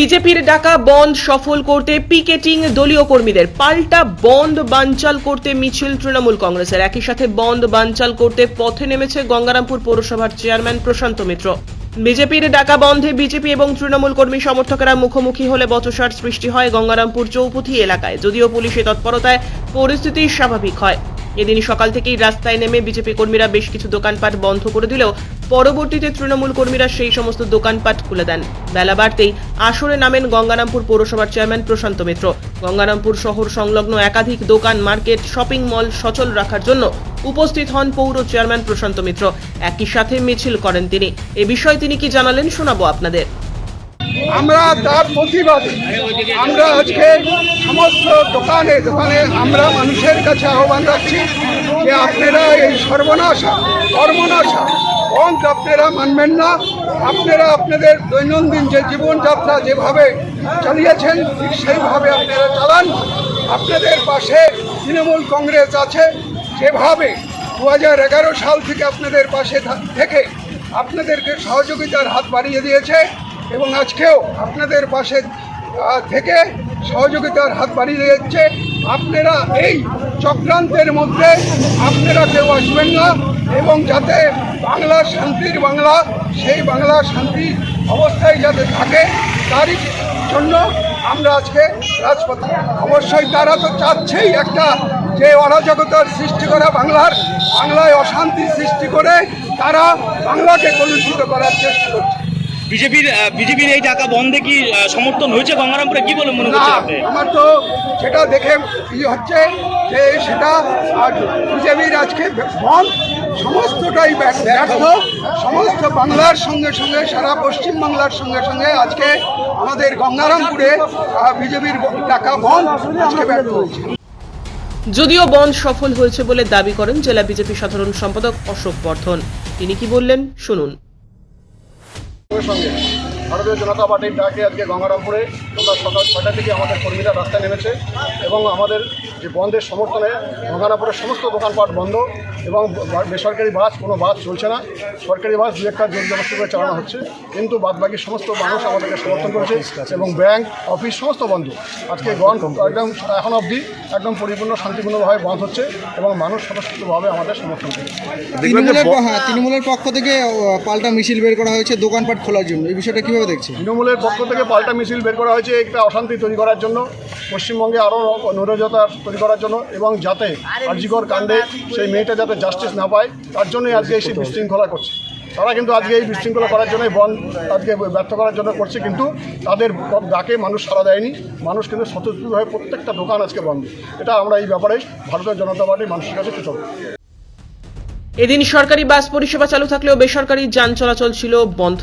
বিজেপির ডাকা বন্ধ সফল করতে পিকেটিং দলীয় কর্মীদের পাল্টা বন্ধ বানচাল করতে মিছিল তৃণমূল কংগ্রেসের। একই সাথে বন্ধ বানচাল করতে পথে নেমেছে গঙ্গারামপুর পৌরসভার চেয়ারম্যান প্রশান্ত মিত্র। বিজেপির ডাকা বন্ধে বিজেপি এবং তৃণমূল কর্মী সমর্থকেরা মুখোমুখি হলে বচসার সৃষ্টি হয় গঙ্গারামপুর চৌপথি এলাকায়, যদিও পুলিশের তৎপরতায় পরিস্থিতি স্বাভাবিক হয়। এদিন সকাল থেকেই রাস্তায় নেমে বিজেপি কর্মীরা বেশ কিছু দোকানপাট বন্ধ করে দিলেও পরবর্তীতে তৃণমূল কর্মীরা সেই সমস্ত দোকানপাট খুলে দেন। বেলা বাড়তেই আসরে নামেন গঙ্গারামপুর পৌরসভার চেয়ারম্যান প্রশান্ত মিত্র। গঙ্গারামপুর শহর সংলগ্ন একাধিক দোকান, মার্কেট, শপিং মল সচল রাখার জন্য উপস্থিত হন পৌর চেয়ারম্যান প্রশান্ত মিত্র। একই সাথে মিছিল করেন তিনি। এ বিষয়ে তিনি কি জানালেন শোনাবো আপনাদের। আমরা তার প্রতিবাদে। আমরা আজকে সমস্ত দোকানে দোকানে আমরা মানুষের কাছে আহ্বান রাখছি যে আপনারা এই সর্বনাশা, কর্মনাশা বন্ধ আপনারা মানবেন না। আপনারা আপনাদের দৈনন্দিন যে জীবনযাত্রা যেভাবে চালিয়েছেন, ঠিক সেইভাবে আপনারা চালান। আপনাদের পাশে তৃণমূল কংগ্রেস আছে, যেভাবে দু হাজার এগারো সাল থেকে আপনাদের পাশে থেকে আপনাদেরকে সহযোগিতার হাত বাড়িয়ে দিয়েছে। এবং আজকেও আপনাদের পাশে থেকে সহযোগিতার হাত বাড়িয়ে যাচ্ছে আপনারা এই চক্রান্তের মধ্যে আপনারা কেউ আসবেন না এবং যাতে বাংলা শান্তির বাংলা, সেই বাংলা শান্তি অবস্থায় যাতে থাকে, তারই জন্য আমরা আজকে রাজপথে। অবশ্যই তারা তো চাচ্ছেই একটা যে অরাজকতার সৃষ্টি করা বাংলার, বাংলায় অশান্তি সৃষ্টি করে তারা বাংলাকে কলুষিত করার চেষ্টা করছে। বিজেপির বিজেপির এই টাকা বন্ধে কি সমর্থন হয়েছে গঙ্গারামপুরে? কি বলে মনে আপনি? আমার তো সেটা দেখে ই হচ্ছে যে সেটা আর বিজেপির আজকে বন্ধ। সমস্তটাই ব্যর্থ। ব্যর্থ। সমস্ত বাংলার সঙ্গে সঙ্গে সারা পশ্চিম বাংলার সঙ্গে সঙ্গে আজকে আমাদের গঙ্গারামপুরে বিজেপির টাকা বন্ধ। আজকে ব্যর্থ হয়েছে। যদিও বন্ধ সফল হয়েছে বলে দাবি করেন জেলা বিজেপি সাধারণ সম্পাদক অশোক বর্ধন। তিনি কি বললেন? শুনুন। সঙ্গে সঙ্গে ভারতীয় জনতা পার্টির ডাকে আজকে গঙ্গারামপুরে তোমরা সকাল ছয়টা থেকে আমাদের কর্মীরা রাস্তায় নেমেছে এবং আমাদের যে বন্ধের সমর্থনে গঙ্গারামপুরের সমস্ত দোকানপাট বন্ধ এবং বেসরকারি বাস, কোনো বাস চলছে না। সরকারি বাস দু একটা জোর করে চালানো হচ্ছে। কিন্তু বাদবাকি সমস্ত মানুষ আমাদেরকে সমর্থন করেছে এবং ব্যাংক, অফিস সমস্ত বন্ধ। আজকে গণ একদম এখন অবধি একদম পরিপূর্ণ, শান্তিপূর্ণভাবে বন্ধ হচ্ছে এবং মানুষ স্বতঃস্ফূর্তভাবে আমাদের সমর্থন করে তৃণমূলের হ্যাঁ তৃণমূলের পক্ষ থেকে পাল্টা মিছিল বের করা হয়েছে দোকানপাট খোলার জন্য। এই বিষয়টা কীভাবে দেখছেন তৃণমূলের পক্ষ থেকে পাল্টা মিছিল বের করা হয়েছে একটা অশান্তি তৈরি করার জন্য পশ্চিমবঙ্গে আরও নৈরাজ্যতা তৈরি করার জন্য এবং যাতে আর্যিকর কাণ্ডে সেই মেয়েটা যাতে জাস্টিস না পায় তার জন্যই আজকে এই বিশৃঙ্খলা করছে। তারা কিন্তু আজকে এই বিশৃঙ্খলা করার জন্যই বন আজকে ব্যর্থ করার জন্য করছে কিন্তু তাদের ডাকে মানুষ সাড়া দেয়নি মানুষ কিন্তু স্বতঃস্ফূর্তভাবে প্রত্যেকটা দোকান আজকে বন্ধ। এটা আমরা এই ব্যাপারে ভারতীয় জনতা পার্টির মানুষের কাছে কৃতজ্ঞ এদিন সরকারি বাস পরিষেবা চালু থাকলেও বেসরকারি যান চলাচল ছিল বন্ধ।